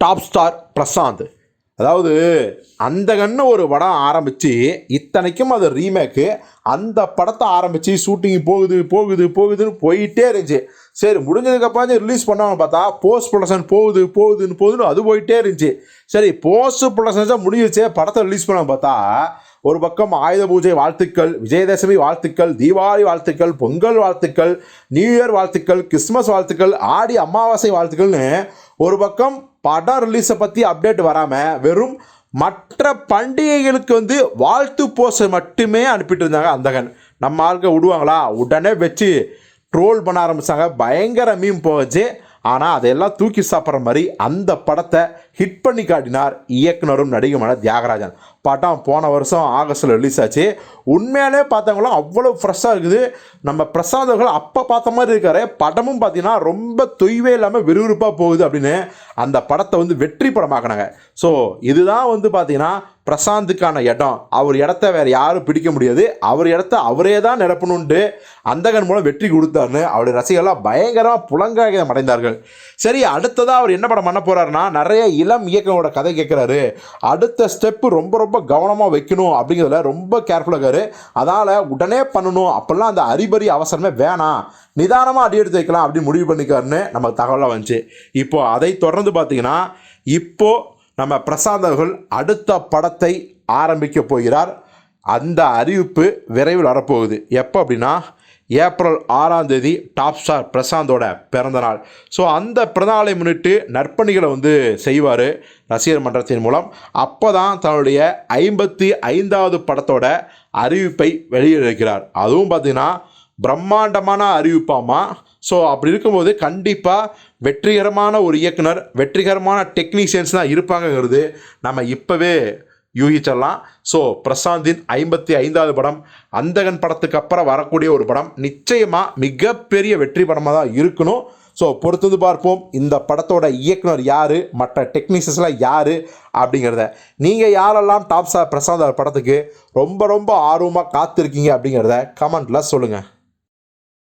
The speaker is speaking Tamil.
Top star Prashanth. அதாவது அந்த கண்ணு ஒரு படம் ஆரம்பித்து இத்தனைக்கும் அது ரீமேக்கு அந்த படத்தை ஆரம்பித்து ஷூட்டிங் போகுது போகுது போகுதுன்னு போயிட்டே இருந்துச்சு. சரி முடிஞ்சதுக்கப்புறம் ரிலீஸ் பண்ணாங்க பார்த்தா போஸ்ட் ப்ரொடக்ஷன் போகுது போகுதுன்னு போகுதுன்னு அது போயிட்டே இருந்துச்சு. சரி போஸ்ட் ப்ரொடக்ஷன் தான் முடிஞ்சிச்சே படத்தை ரிலீஸ் பண்ண பார்த்தா ஒரு பக்கம் ஆயுத பூஜை வாழ்த்துக்கள் விஜயதசமி வாழ்த்துக்கள் தீபாவளி வாழ்த்துக்கள் பொங்கல் வாழ்த்துக்கள் நியூ இயர் வாழ்த்துக்கள் கிறிஸ்மஸ் வாழ்த்துக்கள் ஆடி அமாவாசை வாழ்த்துக்கள்னு ஒரு பக்கம் படம் ரிலீஸை பற்றி அப்டேட் வராமல் வெறும் மற்ற பண்டிகைகளுக்கு வந்து வாழ்த்து போஸ்டர் மட்டுமே அனுப்பிட்டு இருந்தாங்க அந்தகன். நம்ம ஆளுங்க விடுவாங்களா? உடனே வச்சு ட்ரோல் பண்ண ஆரம்பிச்சாங்க. பயங்கர மீம் போச்சு. ஆனால் அதையெல்லாம் தூக்கி சாப்பிட்ற மாதிரி அந்த படத்தை ஹிட் பண்ணி காட்டினார் இயக்குனரும் நடிகமான தியாகராஜன். படம் போன வருஷம் ஆகஸ்ட்டில் ரிலீஸ் ஆச்சு. உண்மையாலே பார்த்தவங்களும் அவ்வளோ ஃப்ரெஷ்ஷாக இருக்குது. நம்ம பிரசாந்த் அவர்கள் அப்போ பார்த்த மாதிரி இருக்காரு. படமும் பார்த்தீங்கன்னா ரொம்ப தொய்வே இல்லாமல் விறுவிறுப்பாக போகுது அப்படின்னு அந்த படத்தை வந்து வெற்றி படமாக்கினாங்க. ஸோ இதுதான் வந்து பார்த்தீங்கன்னா பிரசாந்துக்கான இடம். அவர் இடத்த வேறு யாரும் பிடிக்க முடியாது. அவர் இடத்த அவரே தான் நிரப்பணுன்ட்டு அந்தகன் மூலம் வெற்றி கொடுத்தாருன்னு அவருடைய ரசிகர்லாம் பயங்கரமாக புலங்காகிதம் அடைந்தார்கள் சரி அடுத்ததாக அவர் என்ன படம் பண்ண போகிறாருன்னா நிறைய இளம் இயக்கங்களோட கதை கேட்குறாரு அடுத்த ஸ்டெப்பு ரொம்ப ரொம்ப கவனமாக வைக்கணும் அப்படிங்கிறதுல ரொம்ப கேர்ஃபுல்லாக இருக்காரு. அதனால் உடனே பண்ணணும். அப்போல்லாம் அந்த அறிபறி அவசரமே வேணாம். நிதானமாக அடி எடுத்து வைக்கலாம் அப்படின்னு முடிவு பண்ணிக்காருன்னு நமக்கு தகவலாக வந்துச்சு. இப்போது அதை தொடர்ந்து பார்த்தீங்கன்னா இப்போது நம்ம பிரசாந்த் அவர்கள் அடுத்த படத்தை ஆரம்பிக்க போகிறார். அந்த அறிவிப்பு விரைவில் வரப்போகுது. எப்போ அப்படின்னா ஏப்ரல் ஆறாம் தேதி டாப் ஸ்டார் பிரசாந்தோட பிறந்தநாள். ஸோ அந்த பிறந்தநாளை முன்னிட்டு நற்பணிகளை வந்து செய்வார் ரசிகர் மன்றத்தின் மூலம். அப்போ தான் தன்னுடைய ஐம்பத்தி ஐந்தாவது படத்தோட அறிவிப்பை வெளியிட்டிருக்கிறார். அதுவும் பார்த்திங்கன்னா பிரம்மாண்டமான அறிவிப்பாமா ஸோ அப்படி இருக்கும்போது கண்டிப்பாக வெற்றிகரமான ஒரு இயக்குனர் வெற்றிகரமான டெக்னீஷியன்ஸ் தான் இருப்பாங்கங்கிறது நம்ம இப்போவே யூகிச்சிடலாம். ஸோ பிரசாந்தின் ஐம்பத்தி ஐந்தாவது படம் அந்தகன் படத்துக்கு அப்புறம் வரக்கூடிய ஒரு படம் நிச்சயமாக மிகப்பெரிய வெற்றி படமாக தான் இருக்கணும். ஸோ பொறுத்தது பார்ப்போம் இந்த படத்தோட இயக்குனர் யார் மற்ற டெக்னீஷியன்ஸ்லாம் யார் அப்படிங்கிறத. நீங்கள் யாரெல்லாம் டாப் சார் பிரசாந்த் படத்துக்கு ரொம்ப ரொம்ப ஆர்வமாக காத்திருக்கீங்க அப்படிங்கிறத கமெண்ட்டில் சொல்லுங்கள்